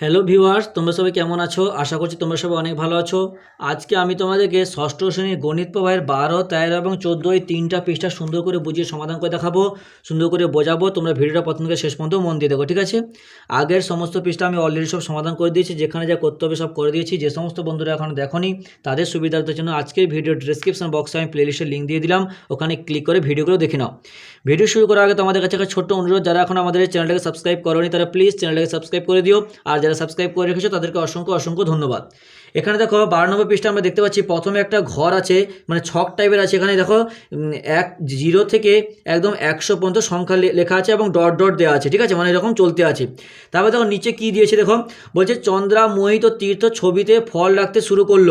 Hello viewers তোমরা সবাই কেমন আছো? আশা করছি তোমরা সবাই অনেক ভালো আছো। আজকে আমি তোমাদেরকে ষষ্ঠ শ্রেণির গণিত প্রবাহের বারো, তেরো এবং চোদ্দ এই তিনটা পৃষ্ঠা সুন্দর করে বুঝিয়ে সমাধান করে দেখাবো, সুন্দর করে বোঝাবো। তোমরা ভিডিওটা প্রথম থেকে শেষ পর্যন্ত মন দিয়ে দেখো, ঠিক আছে? আগের সমস্ত পৃষ্ঠা আমি অলরেডি সব সমাধান করে দিয়েছি, যেখানে যা করতে হবে সব করে দিয়েছি। যে সমস্ত বন্ধুরা এখন দেখোনি, তাদের সুবিধার্থের জন্য আজকের ভিডিও ডিসক্রিপশন বক্সে আমি প্লেলিস্টের লিঙ্ক দিয়ে দিলাম, ওখানে ক্লিক করে ভিডিওগুলো দেখে নাও। ভিডিও শুরু করার আগে তোমাদের কাছে একটা ছোট্ট অনুরোধ, যারা এখন আমাদের চ্যানেলটাকে সাবস্ক্রাইব করোনি, তারা প্লিজ চ্যানেলটাকে সাবস্ক্রাইব করে দিও। আর যারা সাবস্ক্রাইব করে রেখেছো তাদেরকে অসংখ্য অসংখ্য ধন্যবাদ। এখানে দেখো বারো নম্বর পৃষ্ঠা আমরা দেখতে পাচ্ছি, প্রথমে একটা ঘর আছে মানে ছক টাইপের আছে, এখানে দেখো এক জিরো থেকে একদম একশো পর্যন্ত সংখ্যা লেখা আছে এবং ডট ডট দেওয়া আছে, ঠিক আছে? মানে এরকম চলতে আছে। তারপর দেখো নিচে কি দিয়েছে দেখো, বলছে চন্দ্রা মোহিত তীর্থ ছবিতে ফল রাখতে শুরু করল।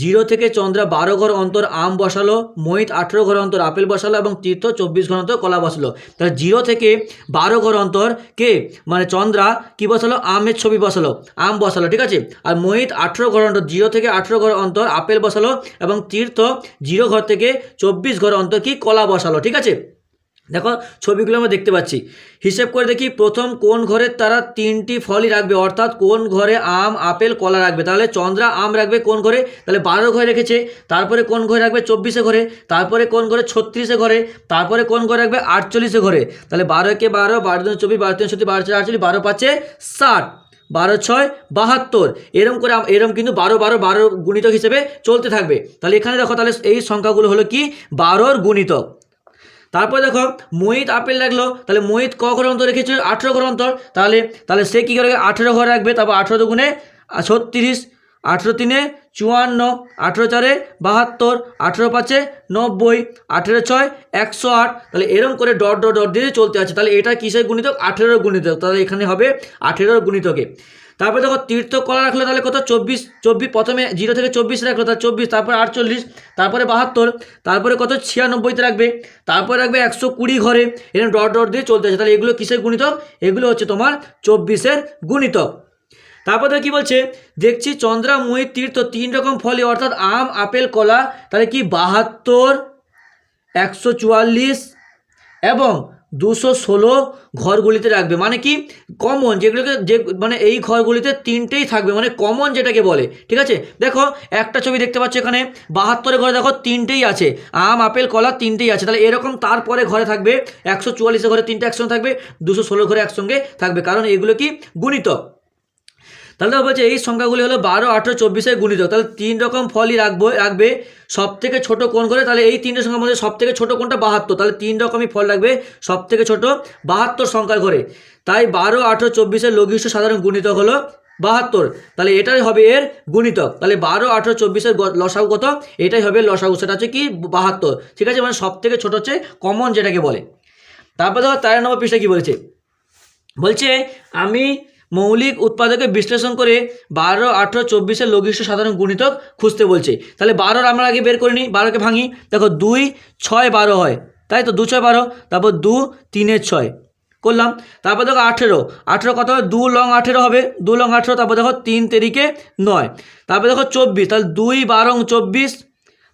জিরো থেকে চন্দ্রা বারো ঘর অন্তর আম বসালো, মোহিত আঠেরো ঘর অন্তর আপেল বসালো এবং তীর্থ চব্বিশ ঘর অন্তর কলা বসালো। তাহলে জিরো থেকে বারো ঘর অন্তর কে? মানে চন্দ্রা কি বসালো? আমের ছবি বসালো, আম বসালো, ঠিক আছে? আর মোহিত আঠেরো ঘর অন্তর জিরো থেকে আঠেরো ঘর অন্তর, আপেল বসালো এবং তীর্থ জিরো ঘর থেকে চব্বিশ ঘর অন্তর কি কলা বসালো, ঠিক আছে? দেখো, ছবিগুলো আমরা দেখতে পাচ্ছি। হিসেব করে দেখি প্রথম কোন ঘরে তারা তিনটি ফলই রাখবে, অর্থাৎ কোন ঘরে আম, আপেল, কলা রাখবে? তাহলে চন্দ্রা আম রাখবে কোন ঘরে? তাহলে বারো ঘরে রেখেছে, তারপরে কোন ঘরে রাখবে চব্বিশে ঘরে? তারপরে কোন ঘরে ছত্রিশে ঘরে? তারপরে কোন ঘরে রাখবে আটচল্লিশে ঘরে? তাহলে বারো একে বারো বারো দিন চব্বিশ, বারো তিন সত্যি বারো চার আটচল্লিশ, বারো পাঁচে ষাট। বারো ছয় বাহাত্তর। এরম করে এরম কিন্তু বারো বারো বারো গুণিতক হিসেবে চলতে থাকবে। তাহলে এখানে দেখো, তাহলে এই সংখ্যাগুলো হলো কি? বারোর গুণিতক। তারপর দেখো, মোহিত আপেল রাখল, তাহলে মোহিত ক ঘর অন্তর রেখেছে আঠেরো ঘর অন্তর। তাহলে তাহলে সে কী করে আঠেরো ঘর রাখবে? তারপর আঠেরো দুগুণে ছত্রিশ আঠেরো তিনে চুয়ান্ন, আঠেরো চারে বাহাত্তর, আঠেরো পাঁচে নব্বই, আঠেরো ছয় একশো আট। তাহলে এরম করে ডট ডট ডট দিয়ে চলতে আছে। তাহলে এটা কিসের গুণিতক? আঠেরোর গুণিতক। তাহলে এখানে হবে আঠেরোর গুণিতকে। তারপরে দেখো তীর্থ কলা রাখল তাহলে কত? চব্বিশ চব্বিশ, প্রথমে জিরো থেকে চব্বিশ রাখল তাহলে চব্বিশ, তারপরে আটচল্লিশ, তারপরে বাহাত্তর, তারপরে কত? ছিয়ানব্বইতে রাখবে। তারপরে রাখবে একশো কুড়ি ঘরে। এরকম ডট ডট দিয়ে চলতে আছে। তাহলে এগুলো কিসের গুণিতক? এগুলো হচ্ছে তোমার চব্বিশের গুণিতক। তারপর কি বলছে? দেখছি চন্দ্রা তীর্থ তিন রকম ফলই, অর্থাৎ আম, আপেল, কলা, তাহলে কি বাহাত্তর, একশো চুয়াল্লিশ, এবং দুশো ষোলো ঘরগুলিতে রাখবে। মানে কি? কমন যেগুলোকে যে মানে এই ঘরগুলিতে তিনটেই থাকবে মানে কমন যেটাকে বলে, ঠিক আছে? দেখো, একটা ছবি দেখতে পাচ্ছ এখানে, বাহাত্তরের ঘরে দেখো তিনটেই আছে, আম, আপেল, কলা তিনটেই আছে, তাহলে এরকম তারপরে ঘরে থাকবে, একশো চুয়াল্লিশের ঘরে তিনটে একসঙ্গে থাকবে, দুশো ষোলো ঘরে একসঙ্গে থাকবে, কারণ এগুলো কি? গুণিতক। তাহলে বলছে এই সংখ্যাগুলি হলো বারো, আঠেরো চব্বিশের গুণিতক তাহলে তিন রকম ফলই রাখব, রাখবে। সব থেকে ছোটো কোন করে, তাহলে এই তিনটে সংখ্যার মধ্যে সব থেকে ছোটো কোনটা বাহাত্তর। তাহলে তিন রকমই ফল রাখবে সব থেকে ছোটো বাহাত্তর সংখ্যার ঘরে। তাই বারো, আঠেরো চব্বিশের লঘিষ্ঠ সাধারণ গুণিত হলো বাহাত্তর। তাহলে এটাই হবে এর গুণিতক। তাহলে বারো, আঠেরো চব্বিশের লসাগু কত? এটাই হবে লসাগু, সেটা হচ্ছে কি বাহাত্তর। ঠিক আছে মানে সব থেকে ছোটো হচ্ছে কমন যেটাকে বলে। তারপর দেখো তেরো নম্বর পৃষ্ঠা কী বলছে? বলছে আমি মৌলিক উৎপাদকে বিশ্লেষণ করে বারো, আঠেরো, চব্বিশের লঘিষ্ঠ সাধারণ গুণিতক খুঁজতে বলছে। তাহলে বারোর আমরা আগে বের করে নিই, বারোকে ভাঙি, দেখো দুই, ছয়, বারো হয়। তাই তো দু, ছয়, বারো, তারপর দু তিনের ছয় করলাম। তারপর দেখো আঠেরো আঠেরো কত হবে দু লং আঠেরো হবে। দু লং আঠেরো, তারপর দেখো তিন তেরিকে নয়। তারপর দেখো চব্বিশ, তাহলে দুই, বারো, চব্বিশ,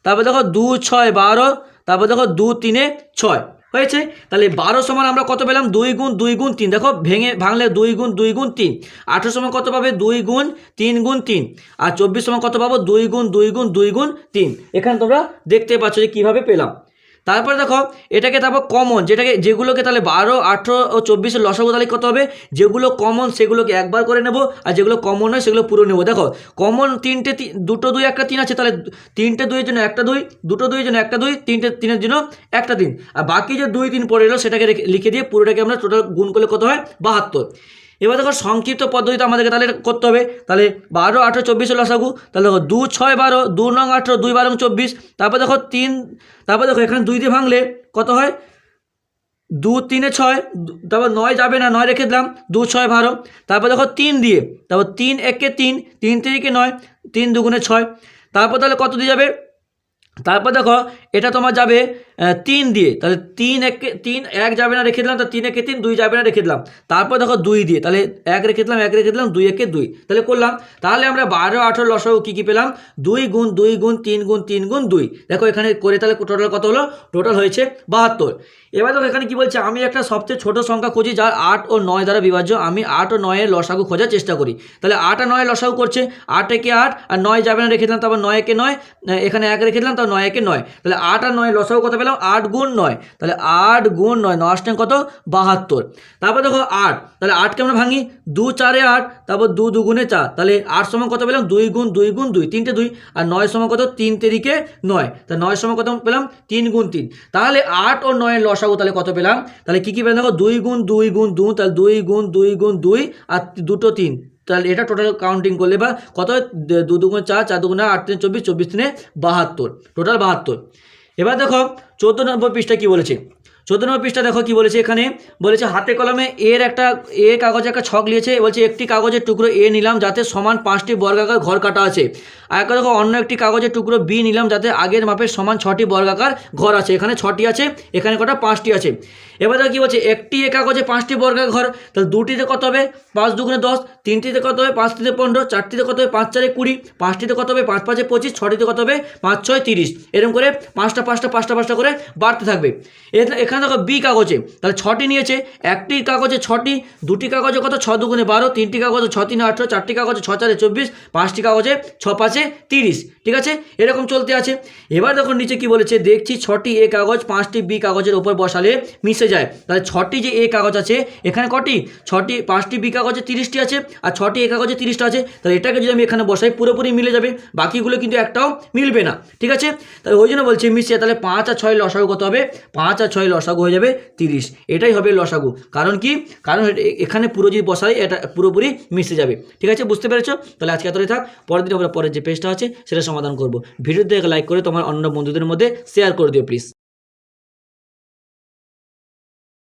তারপর দেখো দু, ছয়, বারো, তারপর দেখো দু, তিনে ছয়। হয়েছে? তাহলে বারো সমান আমরা কত পেলাম? দুই গুণ দুই গুণ তিন। দেখো, ভেঙে, ভাঙলে দুই গুণ দুই গুণ তিন। আঠেরো সময় কত পাবে? দুই গুণ, তিন গুণ তিন। আর চব্বিশ সময় কত পাবো? দুই গুণ দুই গুণ দুই গুণ তিন। এখানে তোমরা দেখতে পাচ্ছ যে কীভাবে পেলাম। তারপরে দেখো, এটাকে তারপর কমন যেটাকে, যেগুলোকে তাহলে বারো, আঠেরো ও চব্বিশের লসাগু তাহলে কত হবে, যেগুলো কমন সেগুলোকে একবার করে নেব, আর যেগুলো কমন হয় সেগুলো পুরো নেব। দেখো কমন তিনটে দুটো দুই, একটা তিন আছে, তাহলে তিনটে দুইয়ের জন্য একটা দুই, দুটো দুইয়ের জন্য একটা দুই, তিনটে তিনের জন্য একটা তিন। আর বাকি যে দুই, তিন পড়ে এলো, সেটাকে লিখে দিয়ে পুরোটাকে আমরা টোটাল গুণ করলে কত হয়? বাহাত্তর। এবার দেখো সংক্ষিপ্ত পদ্ধতিতে আমাদেরকে তাহলে করতে হবে। তাহলে বারো, আঠেরো চব্বিশের লসাগু তাহলে দেখো দু, ছয়, বারো, দু, নং, আঠেরো, দুই, বারো চব্বিশ। তারপর দেখো তিন, তারপর দেখো এখানে দুই দিয়ে ভাঙলে কত হয়? দু, তিনে ছয় তারপর নয় যাবে না, নয় রেখে দিলাম। দু, ছয়, বারো। তারপর দেখো তিন দিয়ে, তারপর তিন, একে তিন তিন তিরিকে নয়, তিন দুগুণে ছয়। তারপর তাহলে কত দিয়ে যাবে? তারপর দেখো এটা তোমার যাবে তিন দিয়ে, তাহলে তিন একে, তিন এক যাবে না রেখে দিলাম তো তিন একে তিন, দুই যাবে না রেখে দিলাম। তারপর দেখো দুই দিয়ে, তাহলে এক রেখে দিলাম, এক রেখে দিলাম, দুই একে দুই। তাহলে করলাম, তাহলে আমরা বারো, আঠেরো লসাগু কী কী পেলাম? দুই গুণ দুই গুণ, তিন গুণ তিন গুণ, দুই। দেখো এখানে করে তাহলে টোটাল কত হলো? টোটাল হয়েছে বাহাত্তর। এবার দেখো এখানে কি বলছে, আমি একটা সবচেয়ে ছোট সংখ্যা খুঁজি যার আট ও নয় দ্বারা বিভাজ্য, আমি আট ও নয়ের লসাগু খোঁজার চেষ্টা করি। তাহলে আট আর নয় লসাগু করছে, আট একে আট আর নয় যাবে না রেখে দিলাম, তারপর নয় একে নয় এখানে এক রেখে দিলাম, তারপর নয় একে নয়। তাহলে আট আর নয় লসাগু কত পেলাম? আট গুণ নয়। তাহলে আট গুণ নয় অষ্টাং কত? বাহাত্তর। তারপর দেখো আট। তাহলে আটকে আমরা ভাঙি। দু চারে আট, তারপর দু দুগুণে চার। তাহলে আট সময় কত পেলাম? দুই গুণ দুই গুণ, দুই। তিনটে দুই। আর নয় সময় কত? তিন তেরিকে নয়। তাহলে নয় সময় কত পেলাম? তিন গুণ তিন। তাহলে আট ও নয়ের লসাগু তাহলে কত পেলাম? তাহলে কী কী পেলাম দেখো? দুই গুণ দুই গুণ, দু। তাহলে দুই গুণ দুই গুণ, দুই। আর দুটো তিন। তাহলে এটা টোটাল কাউন্টিং করলে বা কত? দু দুগুণ চার চার দুগুণে আট, তিন, চব্বিশ চব্বিশ, তিনে বাহাত্তর। টোটাল বাহাত্তর। এবার দেখো চোদ্দ নম্বর পৃষ্ঠা কী বলেছে? চোদ্দ নম্বর পৃষ্ঠা দেখো কি বলেছে এখানে? বলেছে, হাতে কলমে এর একটা এ কাগজে একটা ছক নিয়েছে বলছে, একটি কাগজের টুকরো এ নিলাম যাতে সমান পাঁচটি বর্গাকার ঘর কাটা আছে। আর একটা দেখো, অন্য একটি কাগজের টুকরো বি নিলাম যাতে আগের মাপের সমান ছটি বর্গাকার ঘর আছে। এখানে ছটি আছে, এখানে কটা পাঁচটি আছে। এবার দেখো কী বলছে, একটি এ কাগজে পাঁচটি বর্গাকার ঘর, তাহলে দুটিতে কত হবে? পাঁচ দুগুণে দশ, তিনটিতে কত হবে? পাঁচটিতে পনেরো, চারটিতে কত হবে? পাঁচ চারে কুড়ি, পাঁচটিতে কত হবে? পাঁচ পাঁচে পঁচিশ, ছটিতে কত হবে? পাঁচ ছয় তিরিশ। এরকম করে পাঁচটা পাঁচটা পাঁচটা পাঁচটা করে বাড়তে থাকবে। এ- এখানে দেখো বি কাগজে। তাহলে ছটি নিয়েছে, একটি কাগজে ছটি, দুটি কাগজে কত? ছ দুগুণে বারো, তিনটি কাগজে ছ, তিনে, আঠেরো, চারটি কাগজে ছ, চারে চব্বিশ, পাঁচটি কাগজে ছ, পাঁচে তিরিশ। ঠিক আছে? এরকম চলতে আছে। এবার দেখো নিচে কি বলেছে, দেখছি ছটি এ কাগজ, পাঁচটি বি কাগজের ওপর বসালে মিশে যায়। তাহলে ছটি যে এ কাগজ আছে, এখানে কটি? ছটি, পাঁচটি বি কাগজে তিরিশটি আছে, আর ছটি এ কাগজে তিরিশটা আছে। তাহলে এটাকে যদি আমি এখানে বসাই, পুরোপুরি মিলে যাবে। বাকিগুলো কিন্তু একটাও মিলবে না। ঠিক আছে? তাহলে ওই জন্য বলছি মিশিয়ে তাহলে পাঁচ আর ছয় লসাগু কত হবে? পাঁচ আর ছয় লসাগু হয়ে যাবে তিরিশ। এটাই হবে লসাগু। কারণ কি? কারণ এখানে পুরো যদি বসাই এটা পুরোপুরি মিশে যাবে। ঠিক আছে? বুঝতে পেরেছ? তাহলে আজকে এতটাই থাক। পরের দিন আমরা, পরের যে পেজটা আছে, সেটা সমাধান করব। ভিডিওতে লাইক করে তোমার অন্য বন্ধুদের মধ্যে শেয়ার করে দিও প্লিজ